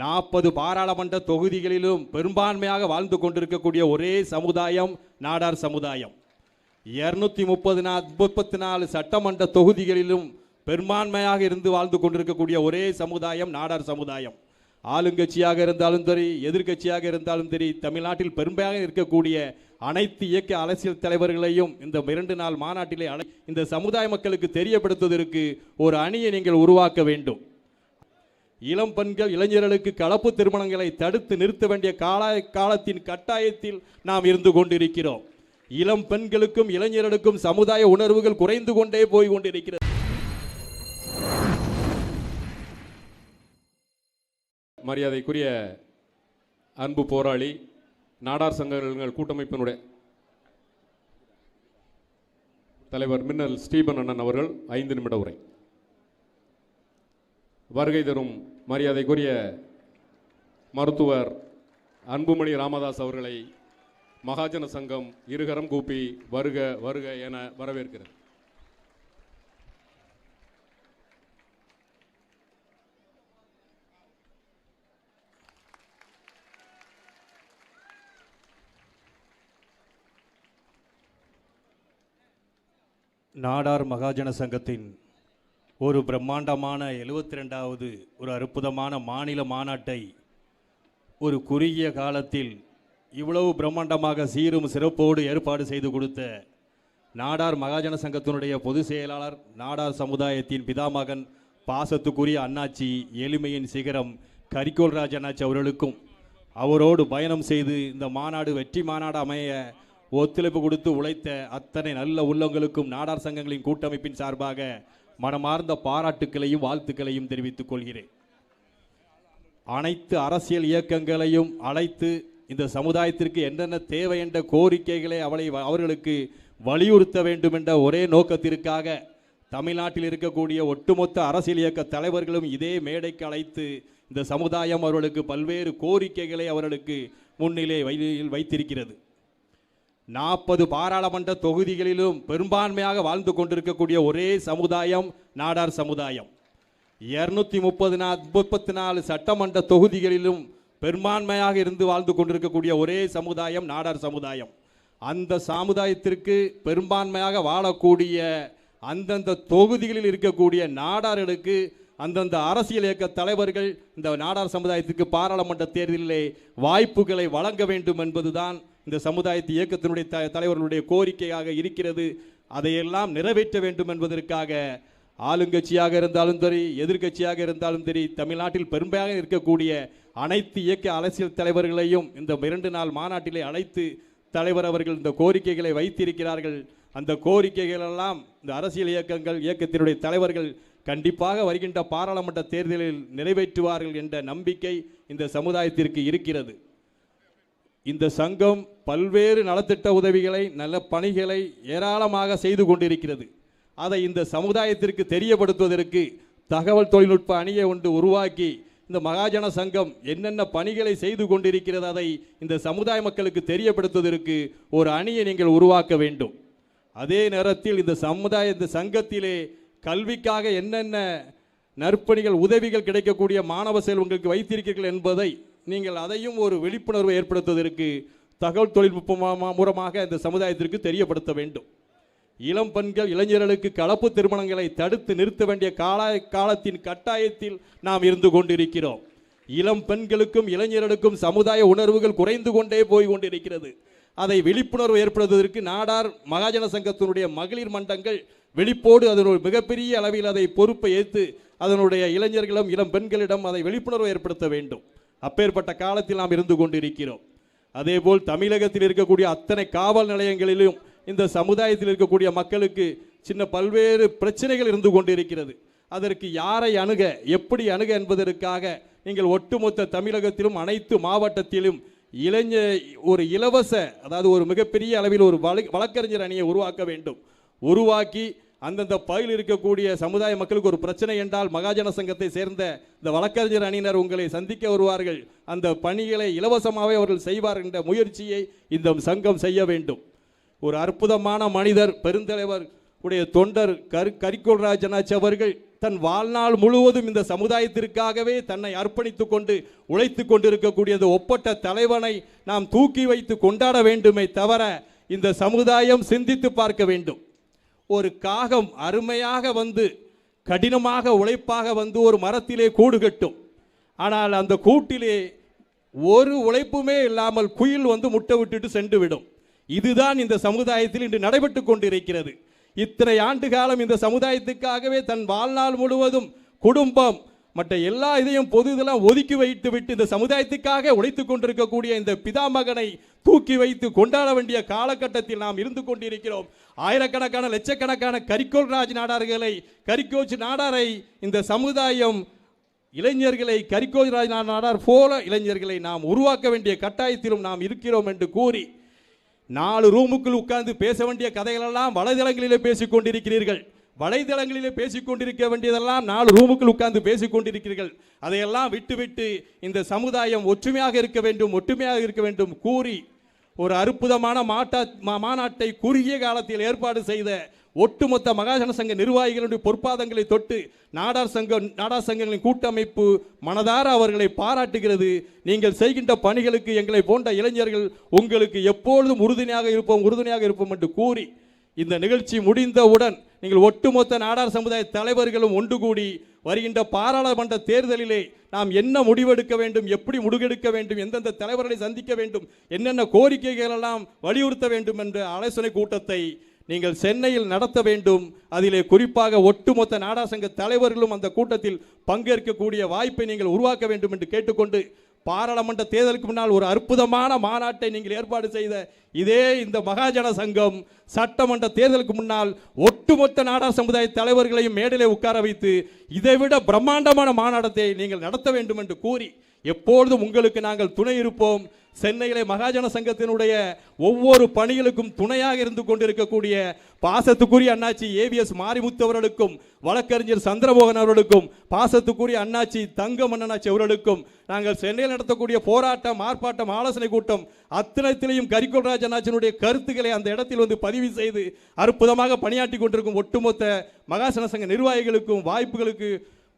நாற்பது பாராளுமன்ற தொகுதிகளிலும் பெரும்பான்மையாக வாழ்ந்து கொண்டிருக்கக்கூடிய ஒரே சமுதாயம் நாடார் சமுதாயம். இருநூத்தி முப்பது நா முப்பத்தி நாலு சட்டமன்ற தொகுதிகளிலும் பெரும்பான்மையாக இருந்து வாழ்ந்து கொண்டிருக்கக்கூடிய ஒரே சமுதாயம் நாடார் சமுதாயம். ஆளுங்கட்சியாக இருந்தாலும் சரி எதிர்க்கட்சியாக இருந்தாலும் சரி தமிழ்நாட்டில் பெரும்பாக இருக்கக்கூடிய அனைத்து இயக்க அரசியல் தலைவர்களையும் இந்த இரண்டு நாள் மாநாட்டிலே அழை இந்த சமுதாய மக்களுக்கு தெரியப்படுத்துவதற்கு ஒரு அணியை நீங்கள் உருவாக்க வேண்டும். இளம் பெண்கள் இளைஞர்களுக்கு கலப்பு திருமணங்களை தடுத்து நிறுத்த வேண்டிய கால காலத்தின் கட்டாயத்தில் நாம் இருந்து கொண்டிருக்கிறோம். இளம் பெண்களுக்கும் இளைஞர்களுக்கும் சமுதாய உணர்வுகள் குறைந்து கொண்டே போய் கொண்டிருக்கிறது. மரியாதைக்குரிய அன்பு போராளி நாடார் சங்கங்கள் கூட்டமைப்பினுடைய தலைவர் மின்னல் ஸ்டீபன் அண்ணன் அவர்கள் ஐந்து நிமிட உரை. வருகை தரும் மரியாதைக்குரிய மருத்துவர் அன்புமணி ராமதாஸ் அவர்களை மகாஜன சங்கம் இருகரம் கூப்பி வருக வருக என வரவேற்கிறது நாடார் மகாஜன சங்கத்தின் ஒரு பிரம்மாண்டமான எழுபத்தி ரெண்டாவது ஒரு அற்புதமான மாநில மாநாட்டை ஒரு குறுகிய காலத்தில் இவ்வளவு பிரம்மாண்டமாக சீரும் சிறப்போடு ஏற்பாடு செய்து கொடுத்த நாடார் மகாஜன சங்கத்தினுடைய பொதுச் செயலாளர் நாடார் சமுதாயத்தின் பிதாமகன் பாசத்துக்குரிய அண்ணாச்சி எளிமையின் சிகரம் கரிகோல்ராஜ் அண்ணாச்சி அவர்களுக்கும் அவரோடு பயணம் செய்து இந்த மாநாடு வெற்றி மாநாடு அமைய ஒத்துழைப்பு கொடுத்து உழைத்த அத்தனை நல்ல உள்ளங்களுக்கும் நாடார் சங்கங்களின் கூட்டமைப்பின் சார்பாக மனமார்ந்த பாராட்டுக்களையும் வாழ்த்துக்களையும் தெரிவித்துக் கொள்கிறேன். அனைத்து அரசியல் இயக்கங்களையும் அழைத்து இந்த சமுதாயத்திற்கு என்னென்ன தேவை என்ற கோரிக்கைகளை அவளை அவர்களுக்கு வலியுறுத்த வேண்டும் என்ற ஒரே நோக்கத்திற்காக தமிழ்நாட்டில் இருக்கக்கூடிய ஒட்டுமொத்த அரசியல் இயக்க தலைவர்களும் இதே மேடைக்கு அழைத்து இந்த சமுதாயம் அவர்களுக்கு பல்வேறு கோரிக்கைகளை அவர்களுக்கு முன்னிலை வை- வைத்திருக்கிறது. நாற்பது பாராளுமன்ற தொகுதிகளிலும் பெரும்பான்மையாக வாழ்ந்து கொண்டிருக்கக்கூடிய ஒரே சமுதாயம் நாடார் சமுதாயம். இருநூத்தி முப்பது நா முப்பத்தி நாலு சட்டமன்ற தொகுதிகளிலும் பெரும்பான்மையாக இருந்து வாழ்ந்து கொண்டிருக்கக்கூடிய ஒரே சமுதாயம் நாடார் சமுதாயம். அந்த சமுதாயத்திற்கு பெரும்பான்மையாக வாழக்கூடிய அந்தந்த தொகுதிகளில் இருக்கக்கூடிய நாடார்களுக்கு அந்தந்த அரசியல் இயக்க தலைவர்கள் இந்த நாடார் சமுதாயத்திற்கு பாராளுமன்ற தேர்தலிலே வாய்ப்புகளை வழங்க வேண்டும் என்பதுதான் இந்த சமுதாயத்து இயக்கத்தினுடைய த தலைவர்களுடைய கோரிக்கையாக இருக்கிறது. அதையெல்லாம் நிறைவேற்ற வேண்டும் என்பதற்காக ஆளுங்கட்சியாக இருந்தாலும் சரி எதிர்க்கட்சியாக இருந்தாலும் சரி தமிழ்நாட்டில் பெரும்பாக இருக்கக்கூடிய அனைத்து இயக்க அரசியல் தலைவர்களையும் இந்த இரண்டு நாள் மாநாட்டிலே அழைத்து தலைவர் அவர்கள் இந்த கோரிக்கைகளை வைத்திருக்கிறார்கள். அந்த கோரிக்கைகளெல்லாம் இந்த அரசியல் இயக்கங்கள் இயக்கத்தினுடைய தலைவர்கள் கண்டிப்பாக வருகின்ற பாராளுமன்ற தேர்தலில் நிறைவேற்றுவார்கள் என்ற நம்பிக்கை இந்த சமுதாயத்திற்கு இருக்கிறது. இந்த சங்கம் பல்வேறு நலத்திட்ட உதவிகளை நல்ல பணிகளை ஏராளமாக செய்து கொண்டிருக்கிறது. அதை இந்த சமுதாயத்திற்கு தெரியப்படுத்துவதற்கு தகவல் தொழில்நுட்ப அணியை ஒன்று உருவாக்கி இந்த மகாஜன சங்கம் என்னென்ன பணிகளை செய்து கொண்டிருக்கிறது அதை இந்த சமுதாய மக்களுக்கு தெரியப்படுத்துவதற்கு ஒரு அணியை நீங்கள் உருவாக்க வேண்டும். அதே நேரத்தில் இந்த சமுதாய இந்த சங்கத்திலே கல்விக்காக என்னென்ன நற்பணிகள் உதவிகள் கிடைக்கக்கூடிய மாணவ செல்வங்களுக்கு வைத்திருக்கிறீர்கள் என்பதை நீங்கள் அதையும் ஒரு விழிப்புணர்வை ஏற்படுத்துவதற்கு தகவல் தொழில்நுட்பம் மூலமாக இந்த சமுதாயத்திற்கு தெரியப்படுத்த வேண்டும். இளம் பெண்கள் இளைஞர்களுக்கு கலப்பு திருமணங்களை தடுத்து நிறுத்த வேண்டிய கால காலத்தின் கட்டாயத்தில் நாம் இருந்து கொண்டிருக்கிறோம். இளம் பெண்களுக்கும் இளைஞர்களுக்கும் சமுதாய உணர்வுகள் குறைந்து கொண்டே போய் கொண்டிருக்கிறது. அதை விழிப்புணர்வு ஏற்படுத்துவதற்கு நாடார் மகாஜன சங்கத்தினுடைய மகளிர் மன்றங்கள் வெளிப்போடு அதனுடைய மிகப்பெரிய அளவில் அதை பொறுப்பை ஏற்று அதனுடைய இளைஞர்களும் இளம் பெண்களிடம் அதை விழிப்புணர்வு ஏற்படுத்த வேண்டும். அப்பேற்பட்ட காலத்தில் நாம் இருந்து கொண்டிருக்கிறோம். அதேபோல் தமிழகத்தில் இருக்கக்கூடிய அத்தனை காவல் நிலையங்களிலும் இந்த சமுதாயத்தில் இருக்கக்கூடிய மக்களுக்கு சின்ன பல்வேறு பிரச்சனைகள் இருந்து கொண்டிருக்கிறது. அதற்கு யாரை அணுக எப்படி அணுக என்பதற்காக நீங்கள் ஒட்டுமொத்த தமிழகத்திலும் அனைத்து மாவட்டத்திலும் இளைஞ ஒரு இலவச அதாவது ஒரு மிகப்பெரிய அளவில் ஒரு வழக்கறிஞர் அணியை உருவாக்க வேண்டும். உருவாக்கி அந்தந்த பகுதியில் இருக்கக்கூடிய சமுதாய மக்களுக்கு ஒரு பிரச்சனை என்றால் மகாஜன சங்கத்தை சேர்ந்த இந்த வழக்கறிஞர் அணியினர் உங்களை சந்திக்க வருவார்கள். அந்த பணிகளை இலவசமாகவே அவர்கள் செய்வார் என்ற முயற்சியை இந்த சங்கம் செய்ய வேண்டும். ஒரு அற்புதமான மனிதர் பெருந்தலைவர் உடைய தொண்டர் கரு கரிக்கோல்ராஜ் அண்ணாச்சி அவர்கள் தன் வாழ்நாள் முழுவதும் இந்த சமுதாயத்திற்காகவே தன்னை அர்ப்பணித்துக் கொண்டு உழைத்து கொண்டிருக்கக்கூடிய இந்த தலைவனை நாம் தூக்கி வைத்து கொண்டாட வேண்டுமே தவிர இந்த சமுதாயம் சிந்தித்து பார்க்க வேண்டும். ஒரு காகம் அருமையாக வந்து கடினமாக உழைப்பாக வந்து ஒரு மரத்திலே கூடு கட்டும். ஆனால் அந்த கூட்டிலே ஒரு உழைப்புமே இல்லாமல் குயில் வந்து முட்டை விட்டுட்டு சென்று விடும். இதுதான் இந்த சமுதாயத்தில் இன்று நடைபெற்று கொண்டிருக்கிறது. இத்தனை ஆண்டு காலம் இந்த சமுதாயத்துக்காகவே தன் வாழ்நாள் முழுவதும் குடும்பம் மற்ற எல்லா இதையும் பொது இதெல்லாம் ஒதுக்கி வைத்து விட்டு இந்த சமுதாயத்துக்காக உழைத்துக் கொண்டிருக்கக்கூடிய இந்த பிதாமகனை தூக்கி வைத்து கொண்டாட வேண்டிய காலகட்டத்தில் நாம் இருந்து கொண்டிருக்கிறோம். ஆயிரக்கணக்கான லட்சக்கணக்கான கரிக்கோல் ராஜ் நாடார்களை கரிக்கோச் நாடாரை இந்த சமுதாயம் இளைஞர்களை கரிக்கோஜ் ராஜ் நாடார் போல இளைஞர்களை நாம் உருவாக்க வேண்டிய கட்டாயத்திலும் நாம் இருக்கிறோம் என்று கூறி நாலு ரூமுக்குள் உட்கார்ந்து பேச வேண்டிய கதைகளெல்லாம் வலைதளங்களிலே பேசிக் கொண்டிருக்கிறீர்கள். வலைதளங்களிலே பேசிக்கொண்டிருக்க வேண்டியதெல்லாம் நாலு ரூமுக்குள் உட்கார்ந்து பேசிக்கொண்டிருக்கிறீர்கள். அதையெல்லாம் விட்டுவிட்டு இந்த சமுதாயம் ஒற்றுமையாக இருக்க வேண்டும் ஒற்றுமையாக இருக்க வேண்டும் கூறி ஒரு அற்புதமான மாட்டா மா- மாநாட்டை குறுகிய காலத்தில் ஏற்பாடு செய்த ஒட்டுமொத்த மகாஜன சங்க நிர்வாகிகளுடைய பொற்பாதங்களை தொட்டு நாடார் சங்கம் நாடார் சங்கங்களின் கூட்டமைப்பு மனதார அவர்களை பாராட்டுகிறது. நீங்கள் செய்கின்ற பணிகளுக்கு எங்களை போன்ற இளைஞர்கள் உங்களுக்கு எப்பொழுதும் உறுதுணையாக இருப்போம் உறுதுணையாக இருப்போம் என்று கூறி இந்த நிகழ்ச்சி முடிந்தவுடன் நீங்கள் ஒட்டுமொத்த நாடார் சமுதாய தலைவர்களும் ஒன்று கூடி வருகின்ற பாராளுமன்ற தேர்தலிலே நாம் என்ன முடிவெடுக்க வேண்டும் எப்படி முடிவெடுக்க வேண்டும் எந்தெந்த தலைவர்களை சந்திக்க வேண்டும் என்னென்ன கோரிக்கைகளெல்லாம் வலியுறுத்த வேண்டும் என்ற ஆலோசனை கூட்டத்தை நீங்கள் சென்னையில் நடத்த வேண்டும். அதிலே குறிப்பாக ஒட்டுமொத்த நாடா சங்க தலைவர்களும் அந்த கூட்டத்தில் பங்கேற்கக்கூடிய வாய்ப்பை நீங்கள் உருவாக்க வேண்டும் என்று கேட்டுக்கொண்டு பாராளுமன்ற தேர்தலுக்கு முன்னால் ஒரு அற்புதமான மாநாட்டை நீங்கள் ஏற்பாடு செய்த இதே இந்த மகாஜன சங்கம் சட்டமன்ற தேர்தலுக்கு முன்னால் ஒட்டுமொத்த நாடார் சமுதாய தலைவர்களையும் மேடையிலே உட்கார வைத்து இதைவிட பிரம்மாண்டமான மாநாட்டத்தை நீங்கள் நடத்த வேண்டும் என்று கூறி எப்பொழுதும் உங்களுக்கு நாங்கள் துணை இருப்போம். சென்னையிலே மகாஜன சங்கத்தினுடைய ஒவ்வொரு பணிகளுக்கும் துணையாக இருந்து கொண்டிருக்கக்கூடிய பாசத்துக்குரிய அண்ணாச்சி ஏவிஎஸ் மாரிமுத்து அவர்களுக்கும் வழக்கறிஞர் சந்திரமோகன் அவர்களுக்கும் பாசத்துக்குரிய அண்ணாச்சி தங்கம் அண்ணாச்சி அவர்களுக்கும் நாங்கள் சென்னையில் நடத்தக்கூடிய போராட்டம் ஆர்ப்பாட்டம் ஆலோசனை கூட்டம் அத்தனத்திலையும் கரிகோல்ராஜ் அண்ணாச்சினுடைய கருத்துக்களை அந்த இடத்தில் வந்து பதிவு செய்து அற்புதமாக பணியாற்றி கொண்டிருக்கும் ஒட்டுமொத்த மகாசன சங்க நிர்வாகிகளுக்கும் வாய்ப்புகளுக்கு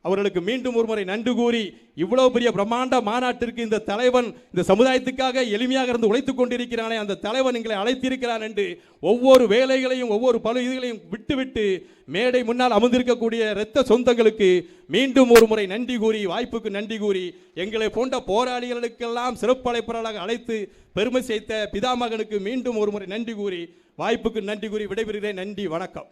அவர்களுக்கு மீண்டும் ஒரு முறை நன்றி கூறி இவ்வளவு பெரிய பிரம்மாண்ட மாநாட்டிற்கு இந்த தலைவன் இந்த சமுதாயத்துக்காக எளிமையாக இருந்து உழைத்துக் கொண்டிருக்கிறானே அந்த தலைவன் எங்களை அழைத்திருக்கிறான் என்று ஒவ்வொரு வேலைகளையும் ஒவ்வொரு பல இதுகளையும் விட்டுவிட்டு மேடை முன்னால் அமர்ந்திருக்கக்கூடிய இரத்த சொந்தங்களுக்கு மீண்டும் ஒரு முறை நன்றி கூறி வாய்ப்புக்கு நன்றி கூறி எங்களை போன்ற போராளிகளுக்கெல்லாம் சிறப்பு அழைப்பாளராக அழைத்து பெருமை சேர்த்த பிதாமகனுக்கு மீண்டும் ஒரு முறை நன்றி கூறி வாய்ப்புக்கு நன்றி கூறி விடைபெறுகிறேன். நன்றி வணக்கம்.